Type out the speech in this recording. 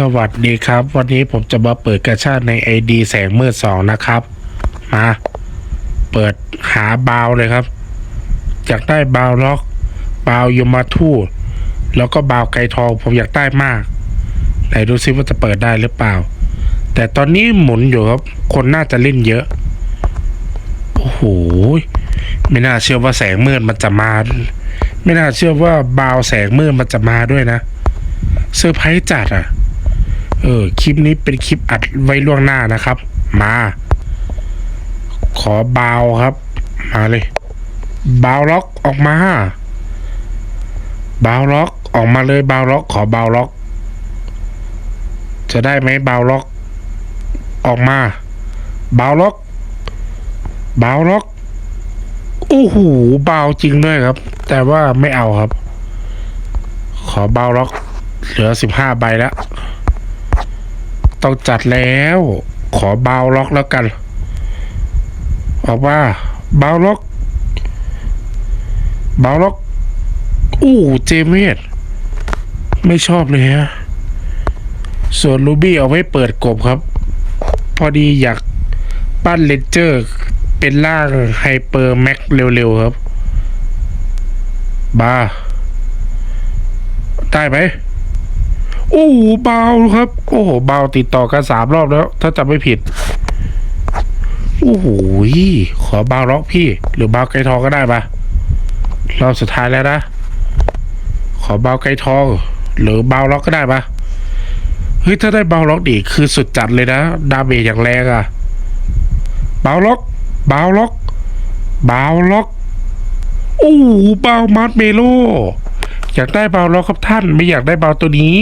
สวัสดีครับ วันนี้ผมจะมาเปิดกระชาใน ID แสงมืดสองนะครับ มา เปิดหาบาวเลยครับอยากได้บาวล็อก บาวยมาทูตแล้วก็บาวไกทองผมอยากได้มากไหนดูซิว่าจะเปิดได้หรือเปล่า แต่ตอนนี้หมุนอยู่ครับ คนน่าจะเล่นเยอะ โอ้โหไม่น่าเชื่อว่าแสงมืดมันจะมา ไม่น่าเชื่อว่าบาวแสงมืดมันจะมาด้วยนะเซอร์ไพรส์จัดอะ เออ คลิปนี้เป็นคลิปอัดไว้ล่วงหน้านะครับ มา ขอบาวครับ มาเลย บาวล็อกออกมา บาวล็อกออกมาเลยบาวล็อก ขอบาวล็อก จะได้ไหมบาวล็อก ออกมา บาวล็อก บาวล็อก โอ้โหบาวจริงด้วยครับ แต่ว่าไม่เอาครับ ขอบาวล็อก เหลือสิบห้าใบแล้ว ต้องจัดแล้ว ขอเบาล็อกแล้วกัน ออกว่าเบาล็อกเบาล็อก อู้เจเมสไม่ชอบเลยฮะ ส่วนรูบี้เอาไว้เปิดกบครับ พอดีอยากปั้นเลนเจอร์ เป็นร่างไฮเปอร์แม็กเร็วๆครับ บา ได้ไหม โอ้โหเบาครับ โอ้โหเบาติดต่อกันสามรอบแล้ว ถ้าจำไม่ผิด โอ้โหขอเบาล็อกพี่ หรือเบาไกทองก็ได้ปะรอบสุดท้ายแล้วนะ ขอเบาไกทอง หรือเบาล็อกก็ได้ปะเฮ้ยถ้าได้เบาล็อกดีคือสุดจัดเลยนะดาเมจอย่างแรงอะเบาล็อก เบาล็อก เบาล็อกโอ้โหเบามาร์เมโลอยากได้เบาล็อกครับท่านไม่อยากได้เบาตัวนี้